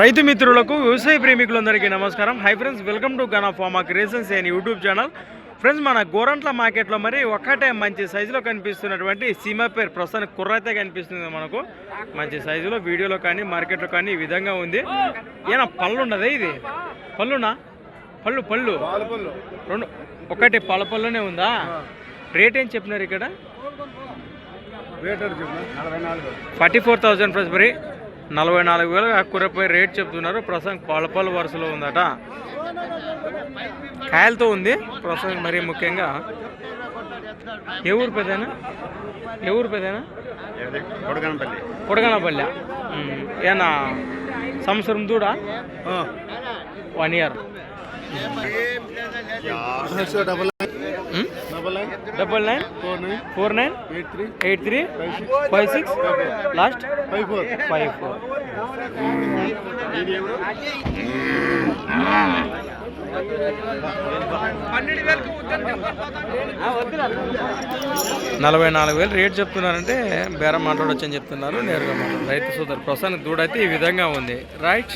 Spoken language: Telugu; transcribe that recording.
రైతు మిత్రులకు వ్యవసాయ ప్రేమికులందరికీ నమస్కారం. Hi friends welcome to gun of మా creations and YouTube channel friends మన గోరంట్ల మార్కెట్లో మరి ఒక్కటే మంచి సైజులో కనిపిస్తున్నటువంటి సీమా పేరు ప్రస్తుతానికి కుర్ర అయితే కనిపిస్తుంది మనకు. మంచి సైజులో వీడియోలో కానీ మార్కెట్లో కానీ ఈ విధంగా ఉంది. ఏనా పళ్ళు ఉన్నదా ఇది? పళ్ళునా? పళ్ళు పళ్ళు. రెండు ఒకటి పళ్ళ పళ్ళునే ఉందా? రేట్ ఏం చెప్పినారు ఇక్కడ? ఫార్టీ ఫోర్ థౌజండ్ ప్లస్ మరి. నలభై నాలుగు వేలు కూరపై రేట్ చెప్తున్నారు. ప్రస్తుతం పాలపాలు వరుసలో ఉందట. కాయలతో ఉంది. ప్రస్తుతం మరి ముఖ్యంగా. ఏ ఊరు పెద్దనా? ఏ ఊరు పెద్దనా? కొడగనపల్లి కొడగనపల్లె ఏనా? సంవత్సరం దూడా? One year double nine double nine four nine four nine eight three eight three five six last five four five four నలభై నాలుగు వేలు రేట్ చెప్తున్నారంటే బేరం మాట్లాడొచ్చని చెప్తున్నారు నేరుగా రైతు సోదరు ప్రస్తుతానికి దూడైతే ఈ విధంగా ఉంది. రైట్?